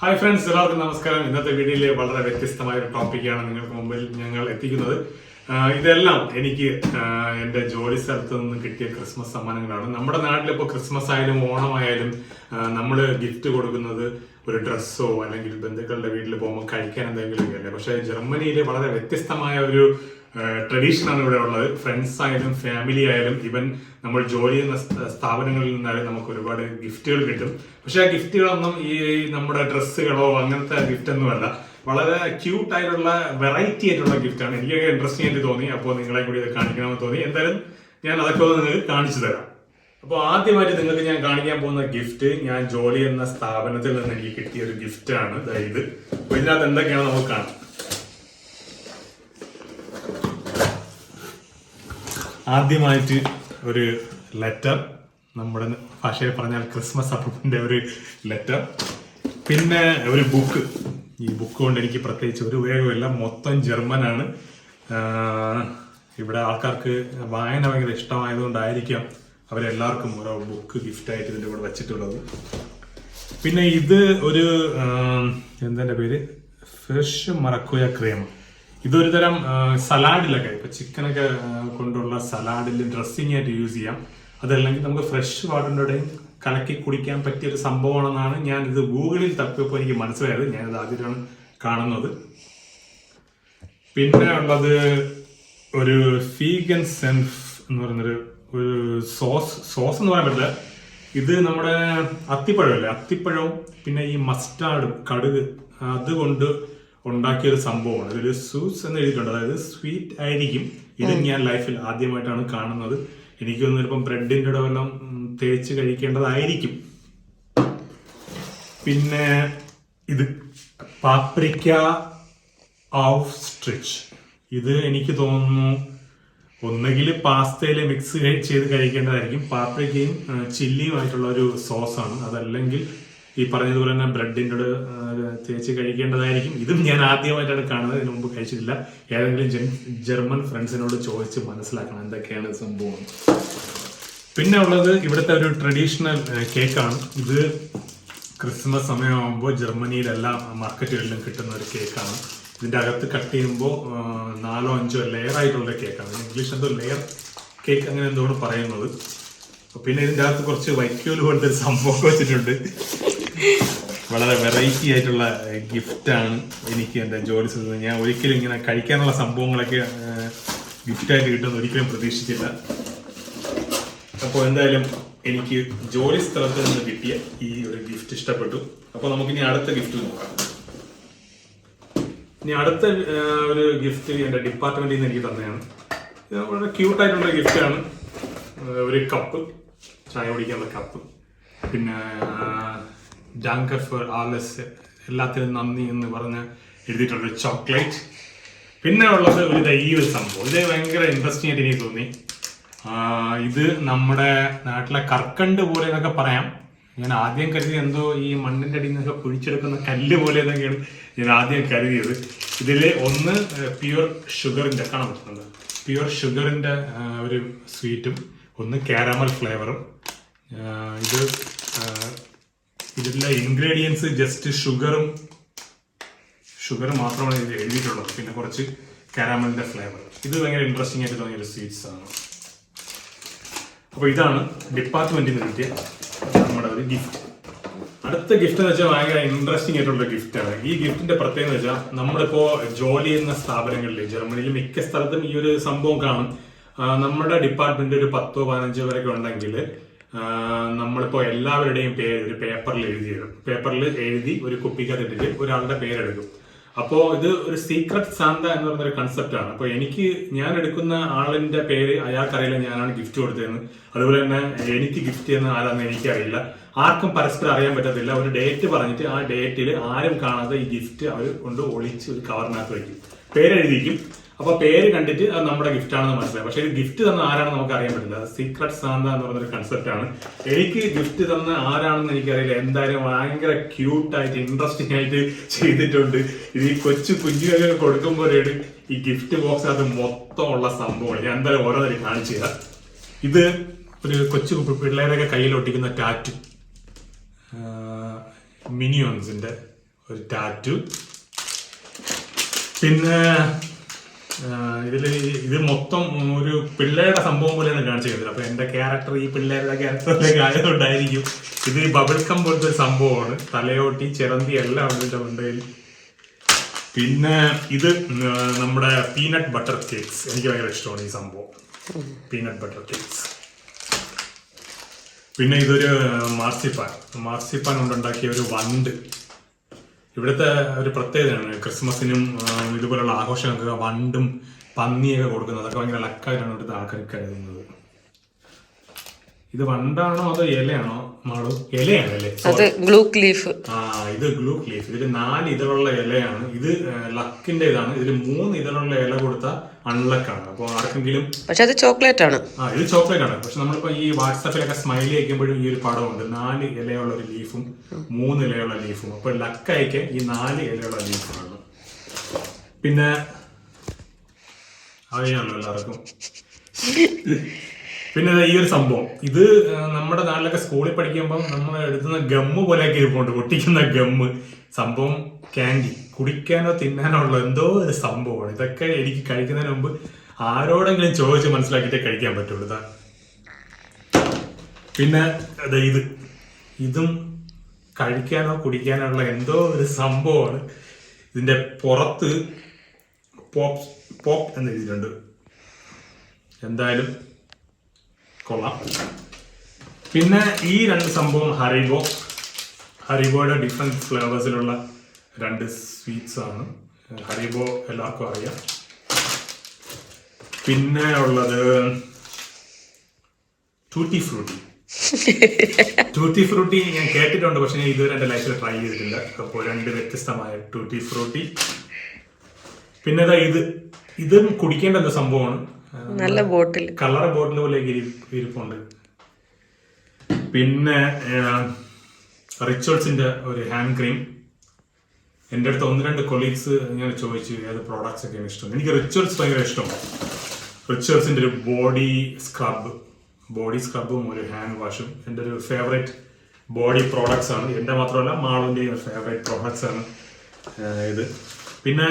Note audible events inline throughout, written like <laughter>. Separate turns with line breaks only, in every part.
Hi friends എല്ലാവർക്കും നമസ്കാരം. ഇന്നത്തെ വീഡിയോയിലെ വളരെ വ്യത്യസ്തമായ ഒരു ടോപ്പിക്കാണ് നിങ്ങൾക്ക് മുമ്പിൽ ഞങ്ങൾ എത്തിക്കുന്നത്. ഇതെല്ലാം എനിക്ക് എന്റെ ജോലി സ്ഥലത്ത് നിന്ന് കിട്ടിയ ക്രിസ്മസ് സമ്മാനങ്ങളാണ്. നമ്മുടെ നാട്ടിലിപ്പോൾ ക്രിസ്മസ് ആയാലും ഓണമായാലും നമ്മൾ ഗിഫ്റ്റ് കൊടുക്കുന്നത് ഒരു ഡ്രസ്സോ അല്ലെങ്കിൽ ബന്ധുക്കളുടെ വീട്ടിൽ പോകുമ്പോൾ കഴിക്കാൻ എന്തെങ്കിലും അല്ലേ? പക്ഷേ ജർമ്മനിയിൽ വളരെ വ്യത്യസ്തമായ ഒരു ട്രഡീഷനാണ് ഇവിടെ ഉള്ളത്. ഫ്രണ്ട്സ് ആയാലും ഫാമിലി ആയാലും ഇവൻ നമ്മൾ ജോലി ചെയ്യുന്ന സ്ഥാപനങ്ങളിൽ നിന്നാലും നമുക്ക് ഒരുപാട് ഗിഫ്റ്റുകൾ കിട്ടും. പക്ഷെ ആ ഗിഫ്റ്റുകളൊന്നും ഈ നമ്മുടെ ഡ്രസ്സുകളോ അങ്ങനത്തെ ഗിഫ്റ്റ് ഒന്നുമല്ല വളരെ ക്യൂട്ട് ആയിട്ടുള്ള വെറൈറ്റി ആയിട്ടുള്ള ഗിഫ്റ്റാണ് എനിക്കൊക്കെ ഇൻട്രസ്റ്റിംഗ് ആയിട്ട് തോന്നി. അപ്പോൾ നിങ്ങളെ കൂടി ഇത് കാണിക്കണമെന്ന് തോന്നി. എന്തായാലും ഞാൻ അതൊക്കെ ഒന്ന് നിങ്ങൾക്ക് കാണിച്ചു തരാം. അപ്പോൾ ആദ്യമായിട്ട് നിങ്ങൾക്ക് ഞാൻ കാണിക്കാൻ പോകുന്ന ഗിഫ്റ്റ് ഞാൻ ജോലി എന്ന സ്ഥാപനത്തിൽ നിന്ന് എനിക്ക് കിട്ടിയ ഒരു ഗിഫ്റ്റാണ് ഇത്. അപ്പോൾ ഇതിനകത്ത് എന്തൊക്കെയാണ് നമുക്ക് കാണാം. ആദ്യമായിട്ട് ഒരു ലെറ്റർ നമ്മുടെ ഭാഷയിൽ പറഞ്ഞാൽ ക്രിസ്മസ് അപ്പൂപ്പിന്റെ ഒരു ലെറ്റർ പിന്നെ ഒരു ബുക്ക് ഈ ബുക്ക് കൊണ്ട് എനിക്ക് പ്രത്യേകിച്ച് ഒരു ഉപയോഗമില്ല. മൊത്തം ജർമ്മനാണ് ഇവിടെ ആൾക്കാർക്ക് വായന ഭയങ്കര ഇഷ്ടമായതുകൊണ്ടായിരിക്കാം അവരെല്ലാവർക്കും ഓരോ ബുക്ക് ഗിഫ്റ്റ് ആയിട്ട് ഇതിന്റെ കൂടെ വെച്ചിട്ടുള്ളത്. പിന്നെ ഇത് ഒരു ആം, പേര്? ഫ്രഷ് മറക്കുയ ക്രീം ഇതൊരു തരം സലാഡിലൊക്കെ ഇപ്പൊ ചിക്കനൊക്കെ കൊണ്ടുള്ള സലാഡിൽ ഡ്രസ്സിംഗ് ആയിട്ട് യൂസ് ചെയ്യാം. അതല്ലെങ്കിൽ നമുക്ക് ഫ്രഷ് വാട്ടറിന്റെ കൂടെയും കലക്കി കുടിക്കാൻ പറ്റിയ ഒരു സംഭവമാണെന്നാണ് ഞാൻ ഇത് ഗൂഗിളിൽ തപ്പിയപ്പോൾ എനിക്ക് മനസ്സിലായത്. ഞാനിത് ആദ്യമാണ് കാണുന്നത്. പിന്നെ ഉള്ളത് ഒരു ഫീഗൻ സെൻഫ് എന്ന് പറയുന്നൊരു ഒരു സോസ് സോസ് എന്ന് പറയാൻ പറ്റില്ല. ഇത് നമ്മുടെ അത്തിപ്പഴമല്ലേ? അത്തിപ്പഴവും പിന്നെ ഈ മസ്റ്റാർഡും കടുക് അതുകൊണ്ട് ഉണ്ടാക്കിയ ഒരു സംഭവമാണ്. ഇതിൽ സൂസ് എന്ന് എഴുതിയിട്ടുണ്ട്. അതായത് സ്വീറ്റ് ആയിരിക്കും. ഇത് ഞാൻ ലൈഫിൽ ആദ്യമായിട്ടാണ് കാണുന്നത്. എനിക്ക് തോന്നുന്നു ഇപ്പം ബ്രെഡിന്റെ കൂടെ വല്ലതും തേച്ച് കഴിക്കേണ്ടതായിരിക്കും. പിന്നെ ഇത് പാപ്രിക്ക ഓഫ് സ്ട്രിച്ച് ഇത് എനിക്ക് തോന്നുന്നു ഒന്നുകിൽ പാസ്തയിൽ മിക്സ് ചെയ്ത് കഴിക്കേണ്ടതായിരിക്കും. പാപ്രിക്കയും ചില്ലിയുമായിട്ടുള്ള ഒരു സോസാണ്. അതല്ലെങ്കിൽ ഈ പറഞ്ഞതുപോലെ തന്നെ ബ്രെഡിന്റെ തേച്ച് കഴിക്കേണ്ടതായിരിക്കും. ഇതും ഞാൻ ആദ്യമായിട്ടാണ് കാണുന്നത്. ഇതിനു മുമ്പ് കഴിച്ചിട്ടില്ല. ഏതെങ്കിലും ജർമ്മൻ ഫ്രണ്ട്സിനോട് ചോദിച്ച് മനസ്സിലാക്കണം എന്തൊക്കെയാണ് സംഭവം. പിന്നെ ഉള്ളത് ഇവിടുത്തെ ഒരു ട്രഡീഷണൽ കേക്കാണ്. ഇത് ക്രിസ്മസ് സമയമാകുമ്പോൾ ജർമ്മനിയിൽ എല്ലാ മാർക്കറ്റുകളിലും കിട്ടുന്ന ഒരു കേക്കാണ്. ഇതിന്റെ അകത്ത് കട്ട് ചെയ്യുമ്പോൾ നാലോ അഞ്ചോ ലെയർ ആയിട്ടുള്ള കേക്കാണ്. ഇംഗ്ലീഷ് എന്തോ ലെയർ കേക്ക് അങ്ങനെ എന്തോ പറയുന്നത്. പിന്നെ ഇതിന്റെ അകത്ത് കുറച്ച് വൈക്കോൽ പോലത്തെ സംഭവം വെച്ചിട്ടുണ്ട്. വളരെ വെറൈറ്റി ആയിട്ടുള്ള ഗിഫ്റ്റാണ് എനിക്ക് എന്റെ ജോലി നിന്ന്. ഞാൻ ഒരിക്കലും ഇങ്ങനെ കഴിക്കാനുള്ള സംഭവങ്ങളൊക്കെ ഗിഫ്റ്റായിട്ട് കിട്ടുമെന്ന് ഒരിക്കലും പ്രതീക്ഷിച്ചില്ല. അപ്പോൾ എന്തായാലും എനിക്ക് ജോലി സ്ഥലത്ത് നിന്ന് കിട്ടിയ ഈ ഒരു ഗിഫ്റ്റ് ഇഷ്ടപ്പെട്ടു. അപ്പോൾ നമുക്ക് ഇനി അടുത്ത ഗിഫ്റ്റ് നോക്കാം. ഇനി അടുത്ത ഒരു ഗിഫ്റ്റ് എന്റെ ഡിപ്പാർട്ട്മെന്റിൽ നിന്ന് എനിക്ക് തന്നെയാണ് വളരെ ക്യൂട്ട് ആയിട്ടുള്ള ഗിഫ്റ്റാണ് ഒരു കപ്പ് ചായ കുടിക്കാനുള്ള കപ്പ് പിന്നെ ഡാങ്കർ ഫോർ ആലസ് എല്ലാത്തിനും നന്ദി എന്ന് പറഞ്ഞ് എഴുതിയിട്ടുള്ള ചോക്ലേറ്റ് പിന്നെ ഉള്ളത് ഒരു ഈ ഒരു സംഭവം. ഇത് ഭയങ്കര ഇൻട്രസ്റ്റിംഗ് ആയിട്ട് എനിക്ക് തോന്നി. ഇത് നമ്മുടെ നാട്ടിലെ കർക്കണ്ട് പോലെ എന്നൊക്കെ പറയാം. ഞാൻ ആദ്യം കരുതി എന്തോ ഈ മണ്ണിന്റെ അടിയിൽ നിന്നൊക്കെ കുഴിച്ചെടുക്കുന്ന കല്ല് പോലെ എന്നൊക്കെയാണ് ഞാൻ ആദ്യം കരുതിയത്. ഇതിൽ ഒന്ന് പ്യുവർ ഷുഗറിന്റെ കാണാൻ പറ്റുന്നുണ്ട് പ്യുവർ ഷുഗറിന്റെ ഒരു സ്വീറ്റും ഒന്ന് കാരമൽ ഫ്ലേവറും ഇത് ഇതിലെ ഇൻഗ്രീഡിയൻസ് ജസ്റ്റ് ഷുഗറും ഷുഗർ മാത്രമാണ് ഇതിൽ എഴുതിയിട്ടുള്ളത്. പിന്നെ കുറച്ച് കാരാമലിന്റെ ഫ്ലേവർ ഇത് ഭയങ്കര ഇൻട്രസ്റ്റിംഗ് ആയിട്ട് തോന്നിയ ഒരു സ്വീറ്റ്സ് ആണ്. അപ്പോൾ ഇതാണ് ഡിപ്പാർട്ട്മെന്റിൽ നിന്ന് കിട്ടിയ നമ്മുടെ ഒരു ഗിഫ്റ്റ് അടുത്ത ഗിഫ്റ്റ് എന്ന് വെച്ചാൽ ഭയങ്കര ഇൻട്രസ്റ്റിംഗ് ആയിട്ടുള്ള ഗിഫ്റ്റ് ആണ്. ഈ ഗിഫ്റ്റിന്റെ പ്രത്യേകത എന്ന് വെച്ചാൽ നമ്മളിപ്പോ ജോലി ചെയ്യുന്ന സ്ഥാപനങ്ങളിൽ ജർമ്മനിയിൽ മിക്ക സ്ഥലത്തും ഈ ഒരു സംഭവം കാണും. നമ്മുടെ ഡിപ്പാർട്ട്മെന്റ് ഒരു പത്തോ പതിനഞ്ചോ പേരൊക്കെ ഉണ്ടെങ്കിൽ നമ്മളിപ്പോ എല്ലാവരുടെയും പേര് ഒരു പേപ്പറിൽ എഴുതി ഇടും പേപ്പറിൽ എഴുതി ഒരു കുപ്പിക്കകത്തിട്ടിട്ട് ഒരാളുടെ പേരെടുക്കും. അപ്പോ ഇത് ഒരു സീക്രട്ട് സാന്ത എന്ന് പറയുന്ന ഒരു കൺസെപ്റ്റ് ആണ്. അപ്പൊ എനിക്ക് ഞാൻ എടുക്കുന്ന ആളിന്റെ പേര് അയാൾക്കറിയില്ല ഞാനാണ് ഗിഫ്റ്റ് കൊടുത്തതെന്ന്. അതുപോലെ തന്നെ എനിക്ക് ഗിഫ്റ്റ് ചെയ്യുന്ന ആരാന്ന് എനിക്കറിയില്ല. ആർക്കും പരസ്പരം അറിയാൻ പറ്റത്തില്ല. ഒരു ഡേറ്റ് പറഞ്ഞിട്ട് ആ ഡേറ്റിൽ ആരും കാണാതെ ഈ ഗിഫ്റ്റ് അവർ കൊണ്ട് ഒളിച്ച് ഒരു കവറിനകത്ത് വയ്ക്കും പേരെഴുതിക്കും അപ്പൊ പേര് കണ്ടിട്ട് അത് നമ്മുടെ ഗിഫ്റ്റ് ആണെന്ന് മനസ്സിലായി. പക്ഷെ ഇത് ഗിഫ്റ്റ് തന്ന ആരാണെന്ന് നമുക്ക് അറിയാൻ പറ്റില്ല. സീക്രട്ട് സാന്ത എന്ന് പറയുന്ന കൺസെപ്റ്റ് ആണ്. എനിക്ക് ഗിഫ്റ്റ് തന്ന ആരാണെന്ന് എനിക്കറിയില്ല. എന്തായാലും ഭയങ്കര ക്യൂട്ടായിട്ട് ഇൻട്രസ്റ്റിംഗ് ആയിട്ട് ചെയ്തിട്ടുണ്ട്. ഇത് ഈ കൊച്ചു കുഞ്ഞുകൾ കൊടുക്കുമ്പോഴേട് ഈ ഗിഫ്റ്റ് ബോക്സ് അത് മൊത്തം ഉള്ള സംഭവമാണ്. ഞാൻ എന്തായാലും ഓരോന്നേരം കാണിച്ചു തരാം. ഇത് ഒരു കൊച്ചു പിള്ളേരൊക്കെ കയ്യിൽ ഒട്ടിക്കുന്ന ടാറ്റു മിനിയോൺസിന്റെ ഒരു ടാറ്റു പിന്നെ ആ, ഇതിൽ ഇത് മൊത്തം ഒരു പിള്ളേരുടെ സംഭവം പോലെയാണ് കാണിച്ചിരിക്കുന്നത്. അപ്പൊ എന്റെ ക്യാരക്ടർ ഈ പിള്ളേരുടെ ക്യാരക്ടറിലേക്ക് ആയതുകൊണ്ടായിരിക്കും ഇത് ബബിൾ കം പോലത്തെ ഒരു സംഭവമാണ്. തലയോട്ടി ചിറന്തി എല്ലാം ഉണ്ട് മുണ്ടയിൽ. പിന്നെ ഇത് നമ്മുടെ പീനട്ട് ബട്ടർ കേക്ക്സ് എനിക്ക് ഭയങ്കര ഇഷ്ടമാണ് ഈ സംഭവം. പീനട്ട് ബട്ടർ കേക്ക്സ് പിന്നെ ഇതൊരു മാർസിപ്പാൻ മാർസിപ്പാൻ കൊണ്ടുണ്ടാക്കിയ ഒരു വണ്ട്. ഇവിടുത്തെ ഒരു പ്രത്യേകതയാണ് ക്രിസ്മസിനും ഇതുപോലുള്ള ആഘോഷങ്ങൾക്ക് വണ്ടും പന്നിയൊക്കെ കൊടുക്കുന്നത്. അതൊക്കെ ഭയങ്കര ലക്കായിട്ടാണ് ഇവിടുത്തെ ആൾക്കാർ കരുതുന്നത്. ഇത് വണ്ടാണോ അതോ ഇലയാണോ? മാളു ഇലയാണ് അല്ലേ
അത് ഗ്ലൂക്ക് ലീഫ്.
ആ ഇത് ഗ്ലൂ ലീഫ്. ഇതിൽ നാല് ഇതളുള്ള ഇലയാണ്. ഇത് ലക്കിന്റെ ഇതാണ്. ഇതിൽ മൂന്ന് ഇതളുള്ള ഇല കൊടുത്ത അൺലക്കാണ് അപ്പോൾ ആർക്കെങ്കിലും
പക്ഷെ അത് ചോക്ലേറ്റ് ആണ്.
ആ ഇത് ചോക്ലേറ്റ് ആണ്. പക്ഷെ നമ്മളിപ്പോ ഈ വാട്സാപ്പിലൊക്കെ സ്മൈൽ അയക്കുമ്പോഴും ഈ ഒരു പടമുണ്ട്. നാല് ഇലയുള്ള ഒരു ലീഫും മൂന്ന് ഇലയുള്ള ലീഫും. അപ്പൊ ലക്ക് അയക്കാൻ ഈ നാല് ഇലയുള്ള ലീഫാണ്. പിന്നെ അറിയാമല്ലോ എല്ലാവർക്കും. <laughs> പിന്നെ ഈ ഒരു സംഭവം. ഇത് നമ്മുടെ നാട്ടിലൊക്കെ സ്കൂളിൽ പഠിക്കുമ്പോൾ നമ്മൾ എടുക്കുന്ന ഗമ്മ് പോലെയൊക്കെ ഇരിപ്പുണ്ട്. പൊട്ടിക്കുന്ന ഗമ്മ് സംഭവം ക്യാൻഡി. കുടിക്കാനോ തിന്നാനോ ഉള്ള എന്തോ ഒരു സംഭവമാണ്. ഇതൊക്കെ എനിക്ക് കഴിക്കുന്നതിന് മുമ്പ് ആരോടെങ്കിലും ചോദിച്ച് മനസ്സിലാക്കിയിട്ട് കഴിക്കാൻ പറ്റുള്ളൂ. ഇതാ പിന്നെ അതെ ഇത്. ഇതും കഴിക്കാനോ കുടിക്കാനോ ഉള്ള എന്തോ ഒരു സംഭവമാണ്. ഇതിന്റെ പുറത്ത് പോപ്പ് പോപ്പ് എന്ന് എഴുതിയിട്ടുണ്ട് എന്തായാലും കൊള്ളാം. പിന്നെ ഈ രണ്ട് സംഭവം ഹറിബോ ഹറിബോയുടെ ഡിഫറെന്റ് ഫ്ലേവേഴ്സിലുള്ള രണ്ട് സ്വീറ്റ്സ് ആണ്. ഹറിബോ എല്ലാവർക്കും അറിയാം. പിന്നെ ഉള്ളത് ടൂട്ടി ഫ്രൂട്ടി ടൂട്ടി ഫ്രൂട്ടി ഞാൻ കേട്ടിട്ടുണ്ട് പക്ഷെ ഞാൻ ഇതുവരെ എന്റെ ലൈഫിൽ ട്രൈ ചെയ്തിട്ടില്ല. അപ്പോൾ രണ്ട് വ്യത്യസ്തമായ ടൂട്ടി ഫ്രൂട്ടി പിന്നെ ഇത് ഇതും കുടിക്കേണ്ട സംഭവമാണ്.
നല്ല ബോട്ടിൽ.
കളർ ബോട്ടിൽ പോലെ ഇരിപ്പുണ്ട്. പിന്നെ റിച്വൽസിന്റെ ഒരു ഹാൻഡ് ക്രീം. എന്റെ അടുത്ത് ഒന്ന് രണ്ട് കൊളീഗ്സ് ഇങ്ങനെ ചോദിച്ചു ഏത് പ്രോഡക്ട്സ് ഒക്കെയാണ് ഇഷ്ടം? എനിക്ക് റിച്വൽസ് ഭയങ്കര ഇഷ്ടമാണ് റിച്വൽസിന്റെ ഒരു ബോഡി സ്ക്രബ്. ബോഡി സ്ക്രബും ഒരു ഹാൻഡ് വാഷും. എന്റെ ഒരു ഫേവറേറ്റ് ബോഡി പ്രോഡക്ട്സ് ആണ്. എന്റെ മാത്രമല്ല മാളിന്റെയും ഫേവറേറ്റ് പ്രോഡക്ട്സ് ആണ് ഇത്. പിന്നെ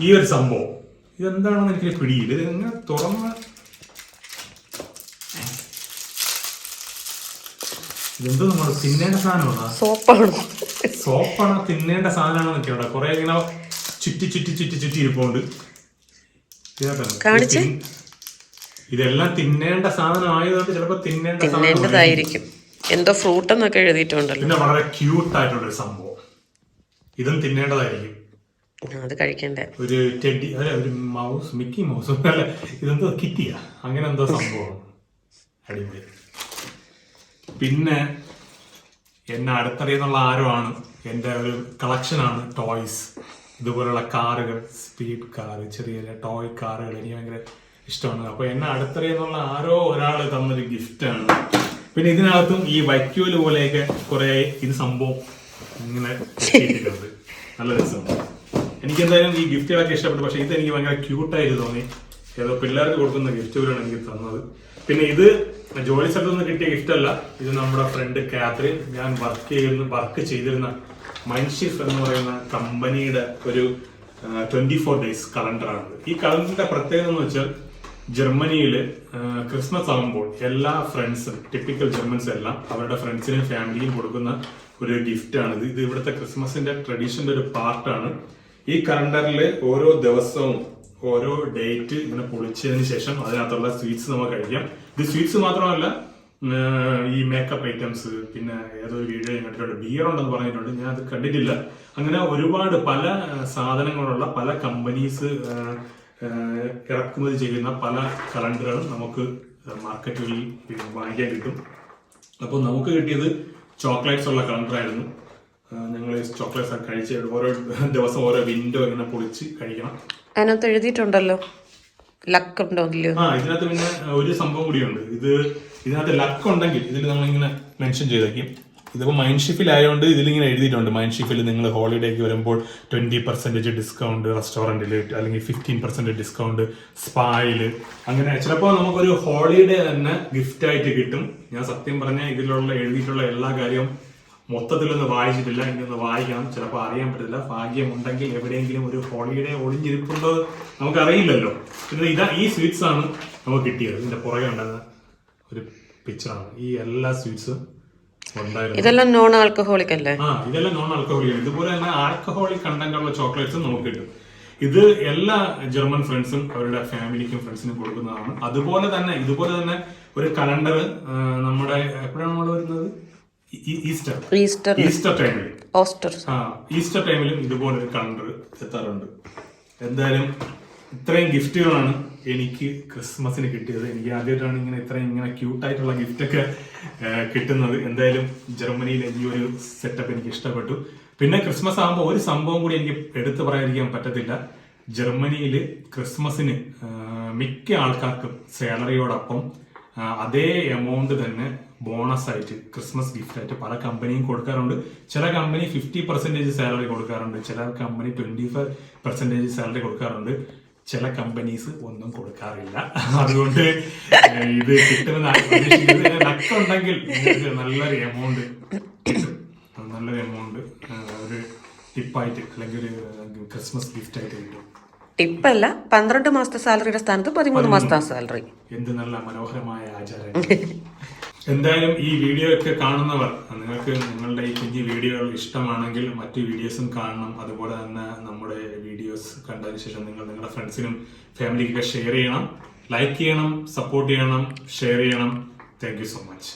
ഈ ഒരു സംഭവം. ഇതെന്താണെന്ന് എനിക്ക് പിടിയില്ല. ഇത് ഇങ്ങനെ തുറന്ന് ഇതെന്തോ നമ്മൾ തിന്നേണ്ട സാധനമാണ്?
സോപ്പാണ്.
സോപ്പാണോ തിന്നേണ്ട സാധനമാണെന്നൊക്കെ ഉണ്ട് കുറെ ഇങ്ങനെ ചുറ്റി ചുറ്റി ചുറ്റി ചുറ്റി ഇരിപ്പുണ്ട്. ഇതെല്ലാം തിന്നേണ്ട സാധനം ആയതുകൊണ്ട് ചിലപ്പോ തിന്നേണ്ട
തിന്നേണ്ടതായിരിക്കും. എന്തോ ഫ്രൂട്ട് എന്നൊക്കെ എഴുതിയിട്ടുണ്ടല്ലോ.
പിന്നെ വളരെ ക്യൂട്ട് ആയിട്ടുള്ള ഒരു സംഭവം. ഇതും തിന്നേണ്ടതായിരിക്കും.
അത് കഴിക്കണ്ടേ.
ഒരു ടെഡി ഒരു മൗസ് മിക്കി മൗസ് അല്ല. ഇതെന്തോ കിറ്റിയാ അങ്ങനെ എന്തോ സംഭവം. അടിപൊളി. പിന്നെ എന്നെ അടുത്തറിയുന്നുള്ള ആരോ ആണ് എന്റെ ഒരു കളക്ഷനാണ് ടോയ്സ് ഇതുപോലുള്ള കാറുകൾ സ്പീഡ് കാർ ചെറിയ ചെറിയ ടോയ് കാറുകൾ എനിക്ക് ഭയങ്കര ഇഷ്ടമാണ്. അപ്പോൾ എന്നെ അടുത്തറിയുന്നുള്ള ആരോ ഒരാൾ തന്നൊരു ഗിഫ്റ്റാണ് പിന്നെ ഇതിനകത്തും ഈ വൈക്യൂൽ പോലെയൊക്കെ കുറേ ഇത് സംഭവം ഇങ്ങനെ നല്ല രസമാണ്. എനിക്ക് എന്തായാലും ഈ ഗിഫ്റ്റ് ഗിഫ്റ്റുകളൊക്കെ ഇഷ്ടപ്പെട്ടു. പക്ഷേ ഇത് എനിക്ക് ഭയങ്കര ക്യൂട്ടായിട്ട് തോന്നി. ഏതോ പിള്ളേർക്ക് കൊടുക്കുന്ന ഗിഫ്റ്റുകളാണ് എനിക്ക് തന്നത്. പിന്നെ ഇത് ജോലി സ്ഥലത്ത് നിന്ന് കിട്ടിയ ഗിഫ്റ്റ് അല്ല. ഇത് നമ്മുടെ ഫ്രണ്ട് കാത്രിൻ. ഞാൻ വർക്ക് ചെയ്യുന്ന വർക്ക് ചെയ്തിരുന്ന മൈൻഷിഫ് എന്ന് പറയുന്ന കമ്പനിയുടെ ഒരു ട്വന്റി ഫോർ ഡേയ്സ് കലണ്ടറാണ് ഈ കലണ്ടറിന്റെ പ്രത്യേകത എന്ന് വെച്ചാൽ ജർമ്മനിയിൽ ക്രിസ്മസ് ആകുമ്പോൾ എല്ലാ ഫ്രണ്ട്സും ടിപ്പിക്കൽ ജർമ്മൻസ് എല്ലാം അവരുടെ ഫ്രണ്ട്സിനും ഫാമിലിയും കൊടുക്കുന്ന ഒരു ഗിഫ്റ്റാണ് ഇത്. ഇത് ഇവിടുത്തെ ക്രിസ്മസിന്റെ ട്രഡീഷന്റെ ഒരു പാർട്ടാണ് ഈ കലണ്ടറിൽ ഓരോ ദിവസവും ഓരോ ഡേറ്റ് ഇങ്ങനെ പൊളിച്ചതിന് ശേഷം അതിനകത്തുള്ള സ്വീറ്റ്സ് നമുക്ക് കഴിക്കാം. ഇത് സ്വീറ്റ്സ് മാത്രമല്ല ഈ മേക്കപ്പ് ഐറ്റംസ് പിന്നെ ഏതോ ഒരു വീഡിയോ കണ്ടിട്ടുണ്ട് ബിയർ ഉണ്ടെന്ന് പറഞ്ഞിട്ടുണ്ട് ഞാൻ അത് കണ്ടിട്ടില്ല. അങ്ങനെ ഒരുപാട് പല സാധനങ്ങളുള്ള പല കമ്പനീസ് ഇറക്കുമതി ചെയ്യുന്ന പല കലണ്ടറുകളും നമുക്ക് മാർക്കറ്റുകളിൽ വാങ്ങിക്കാൻ കിട്ടും. അപ്പോൾ നമുക്ക് കിട്ടിയത് ചോക്ലേറ്റ്സ് ഉള്ള കലണ്ടറായിരുന്നു. ഞങ്ങൾ ചോക്ലേറ്റ്സ് ഒക്കെ കഴിച്ച് ഓരോ ദിവസം ഓരോ വിൻഡോ ഇങ്ങനെ പൊളിച്ച് കഴിക്കണം.
അതിനകത്ത് എഴുതിയിട്ടുണ്ടല്ലോ. ലക്ക് ഉണ്ടോ
ആ ഇതിനകത്ത് പിന്നെ ഒരു സംഭവം കൂടിയുണ്ട്. ഇത് ഇതിനകത്ത് ലക്ക് ഉണ്ടെങ്കിൽ ഇതിൽ നമ്മളിങ്ങനെ മെൻഷൻ ചെയ്തേക്കും. ഇതിപ്പോൾ മൈൻഡ് ഷിഫിൽ ആയതുകൊണ്ട് ഇതിലിങ്ങനെ എഴുതിയിട്ടുണ്ട്. മൈൻഡ് ഷിഫിൽ നിങ്ങൾ ഹോളിഡേക്ക് വരുമ്പോൾ ട്വന്റി പെർസെന്റേജ് ഡിസ്കൗണ്ട് റെസ്റ്റോറന്റിൽ അല്ലെങ്കിൽ ഫിഫ്റ്റീൻ പെർസെന്റേജ് ഡിസ്കൗണ്ട് സ്പായിൽ അങ്ങനെ ചിലപ്പോൾ നമുക്കൊരു ഹോളിഡേ തന്നെ ഗിഫ്റ്റ് ആയിട്ട് കിട്ടും. ഞാൻ സത്യം പറഞ്ഞാൽ ഇതിലുള്ള എഴുതിയിട്ടുള്ള എല്ലാ കാര്യവും മൊത്തത്തിലൊന്ന് വായിച്ചിട്ടില്ല ഇനി ഒന്ന് വായിക്കണം. ചിലപ്പോൾ അറിയാൻ പറ്റില്ല ഭാഗ്യമുണ്ടെങ്കിൽ എവിടെയെങ്കിലും ഒരു ഹോളിഡേ ഒളിഞ്ഞിരിപ്പുണ്ടോ നമുക്കറിയില്ലല്ലോ. പിന്നെ ഇതാ ഈ സ്വീറ്റ്സ് ആണ് നമുക്ക് കിട്ടിയത്. ഇതിന്റെ പുറകെ ഉണ്ടായിരുന്ന ഒരു പിക്ചറാണ് ഈ എല്ലാ സ്വീറ്റ്സും
ഇതെല്ലാം നോൺ ആൽക്കഹോളിക് അല്ലേ?
ആ ഇതെല്ലാം നോൺ ആൽക്കഹോളിക് ഇതുപോലെ തന്നെ ആൽക്കഹോളിക് കണ്ടന്റ് ഉള്ള ചോക്ലേറ്റ്സും നമുക്ക് കിട്ടും. ഇത് എല്ലാ ജർമ്മൻ ഫ്രണ്ട്സും അവരുടെ ഫാമിലിക്കും ഫ്രണ്ട്സിനും കൊടുക്കുന്നതാണ്. അതുപോലെ തന്നെ ഇതുപോലെ തന്നെ ഒരു കലണ്ടർ നമ്മുടെ എപ്പോഴാണ് നമ്മൾ വരുന്നത്? ഈസ്റ്റർ.
ഈസ്റ്റർ.
ഈസ്റ്റർ ടൈമിൽ
ഓസ്റ്റർ.
ആ ഈസ്റ്റർ ടൈമിലും ഇതുപോലെ ഒരു കലണ്ടർ എത്താറുണ്ട്. എന്തായാലും ഇത്രയും ഗിഫ്റ്റുകളാണ് എനിക്ക് ക്രിസ്മസിന് കിട്ടിയത്. എനിക്ക് ആദ്യമായിട്ടാണ് ഇങ്ങനെ ഇത്രയും ഇങ്ങനെ ക്യൂട്ടായിട്ടുള്ള ഗിഫ്റ്റൊക്കെ കിട്ടുന്നത്. എന്തായാലും ജർമ്മനിയിലെ ഈ ഒരു സെറ്റപ്പ് എനിക്ക് ഇഷ്ടപ്പെട്ടു. പിന്നെ ക്രിസ്മസ് ആകുമ്പോൾ ഒരു സംഭവം കൂടി എനിക്ക് എടുത്തു പറയാതിരിക്കാൻ പറ്റത്തില്ല. ജർമ്മനിയിൽ ക്രിസ്മസിന് മിക്ക ആൾക്കാർക്കും സാലറിയോടൊപ്പം അതേ എമൗണ്ട് തന്നെ ബോണസ് ആയിട്ട് ക്രിസ്മസ് ഗിഫ്റ്റ് ആയിട്ട് പല കമ്പനിയും കൊടുക്കാറുണ്ട്. ചില കമ്പനി ഫിഫ്റ്റി പെർസെന്റേജ് സാലറി കൊടുക്കാറുണ്ട്. ചില company twenty five percentage salary കൊടുക്കാറുണ്ട്. ചില കമ്പനീസ് ഒന്നും കൊടുക്കാറില്ല. അതുകൊണ്ട് ഇത് കിട്ടുന്ന നക്കുണ്ടെങ്കിൽ നല്ലൊരു എമൗണ്ട് നല്ലൊരു എമൗണ്ട് ഒരു ടിപ്പായിട്ട് അല്ലെങ്കിൽ ഒരു ക്രിസ്മസ് ഗിഫ്റ്റ് ആയിട്ട് കിട്ടും.
ടിപ്പല്ല പന്ത്രണ്ട് മാസത്തെ സാലറിയുടെ സ്ഥാനത്ത് പതിമൂന്ന് മാസത്തെ സാലറി.
എന്ത് നല്ല മനോഹരമായ ആചാരം എന്തായാലും ഈ വീഡിയോ ഒക്കെ കാണുന്നവർ നിങ്ങൾക്ക് നിങ്ങളുടെ ഈ കുഞ്ഞു വീഡിയോകൾ ഇഷ്ടമാണെങ്കിൽ മറ്റു വീഡിയോസും കാണണം. അതുപോലെ തന്നെ നമ്മുടെ വീഡിയോസ് കണ്ടതിന് ശേഷം നിങ്ങൾ നിങ്ങളുടെ ഫ്രണ്ട്സിനും ഫാമിലിക്കൊക്കെ ഷെയർ ചെയ്യണം. ലൈക്ക് ചെയ്യണം സപ്പോർട്ട് ചെയ്യണം ഷെയർ ചെയ്യണം. Thank so much